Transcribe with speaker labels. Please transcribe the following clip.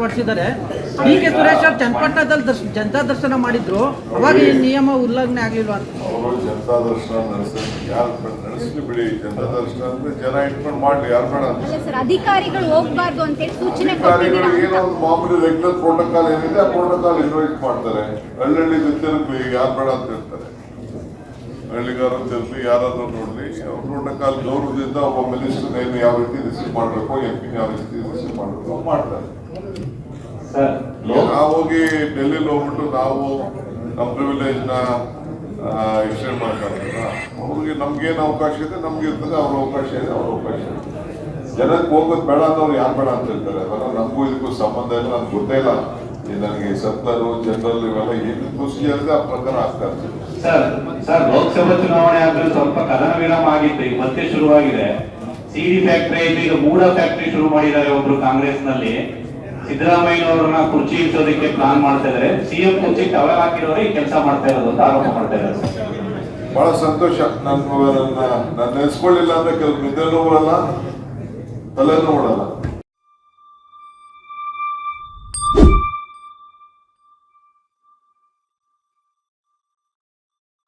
Speaker 1: ಹೊರಡಿಸಿದ್ದಾರೆ D K Suresh ಅವರು ಚನ್ನಪಟ್ಟಣದಲ್ಲಿ ದರ್ಶ ಜನತಾ ದರ್ಶನ ಮಾಡಿದ್ರು. ಅವಾಗ ಈ ನಿಯಮ ಉಲ್ಲಂಘನೆ ಆಗಲಿಲ್ಲ ಅಂತ
Speaker 2: ಅವರು ಜನತಾ ದರ್ಶನ ನಡೆಸಿದ್ರು ಯಾರು ನಡೆಸಲಿ ಬಿಡಿ ಜನತಾ ದರ್ಶನ ಅಂದ್ರೆ ಜನ ಇಟ್ಕೊಂಡು ಮಾಡ್ಲಿ ಯಾರು ಬೇಡ ಅಂತ.
Speaker 3: ಸರ್ ಅಧಿಕಾರಿಗಳು ಹೋಗ್ಬಾರ್ದು ಅಂತೇಳಿ ಸೂಚನೆ
Speaker 2: ಅಧಿಕಾರಿಗಳು ಏನೋ
Speaker 3: ಅಂತ
Speaker 2: ಒಂದು ಮಾಮೂಲಿ ರೆಗ್ಯುಲರ್ ಪ್ರೋಟೋಕಾಲ್ ಏನಿದೆ ಆ ಪ್ರೋಟೋಕಾಲ್ ಇನ್ವೈಟ್ ಮಾಡ್ತಾರೆ. ಹಳ್ಳಿ ಹಳ್ಳಿ ಯಾರು ಬೇಡ ಅಂತ ಹೇಳ್ತಾರೆ. ಹಳ್ಳಿಗಾರ ಯಾರಾದರೂ ನೋಡಲಿ ನೋಡ್ಲಿ ಕಾಲ ಗೌರವದಿಂದ ಒಬ್ಬ ಮಿನಿಸ್ಟರ್ ಏನು ಯಾವ ರೀತಿ ರಿಸೀವ್ ಮಾಡಬೇಕು ಎಂ ಪಿ ಯಾವ ರೀತಿ ರಿಸೀವ್ ಮಾಡಬೇಕು ಮಾಡ್ತಾರೆ. ನಾವು ಹೋಗಿ ಡೆಲ್ಲಿ ಹೋಗ್ಬಿಟ್ಟು ನಾವು ನಮ್ಮ ಪ್ರಿವಿಲೇಜ್ನ ಎಕ್ಸ್ಟೆಂಡ್ ಮಾಡ್ಕೊಂಡ್ರಲ್ಲ ಅವ್ರಿಗೆ ನಮ್ಗೇನು ಅವಕಾಶ ಇದೆ ನಮ್ಗೆ ಇರ್ತದೆ ಅವ್ರ ಅವಕಾಶ ಇದೆ ಅವ್ರ ಅವಕಾಶ ಇದೆ. ಜನಕ್ಕೆ ಹೋಗೋದು ಬೇಡ ಅಂತ ಅವ್ರು ಯಾರು ಬೇಡ ಅಂತ ಹೇಳ್ತಾರೆ. ಅದೆಲ್ಲ ನಮಗೂ ಇದಕ್ಕೂ ಸಂಬಂಧ ಇಲ್ಲ ಅಂತ ಗೊತ್ತೇ ಇಲ್ಲ. ನನಗೆ ಸತ್ತರು ಜನರಲ್ ಇವೆಲ್ಲ ಏನು ಖುಷಿ ಅಂದ್ರೆ ಆ ಪ್ರಕಾರ ಆಗ್ತಾ ಇರ್ತದೆ
Speaker 4: ಸರ್ ಸರ್ ಲೋಕಸಭಾ ಚುನಾವಣೆ ಆದ್ರೆ ಸ್ವಲ್ಪ ಕದನ ವಿರಾಮ ಆಗಿತ್ತು ಈಗ ಮತ್ತೆ ಶುರುವಾಗಿದೆ. ಸಿಡಿ ಫ್ಯಾಕ್ಟರಿ ಆಯ್ತು ಈಗ ಮೂಡ ಫ್ಯಾಕ್ಟರಿ ಶುರು ಮಾಡಿದ್ದಾರೆ ಒಬ್ರು ಕಾಂಗ್ರೆಸ್ನಲ್ಲಿ ಸಿದ್ದರಾಮಯ್ಯನವರನ್ನ ಕುರ್ಚಿ ಇಳಿಸೋದಕ್ಕೆ ಪ್ಲಾನ್ ಮಾಡ್ತಾ ಇದಾರೆ ಸಿಎಂ ಕುರ್ಚಿ ಟವರ್ ಹಾಕಿರೋರು ಈ ಕೆಲಸ ಮಾಡ್ತಾ ಇರೋದು ಅಂತ ಆರೋಪ ಮಾಡ್ತಾ ಇದ್ದಾರೆ.
Speaker 2: ಬಹಳ ಸಂತೋಷ. ನನ್ನ ನನ್ನ ನಾನು ನೆನೆಸ್ಕೊಳ್ಳಿಲ್ಲ ಅಂದ್ರೆ ಕೆಲವು ನಿದ್ರೆನೂ ಬರಲ್ಲ ತಲೆನೂ ಓಡಲ್ಲ.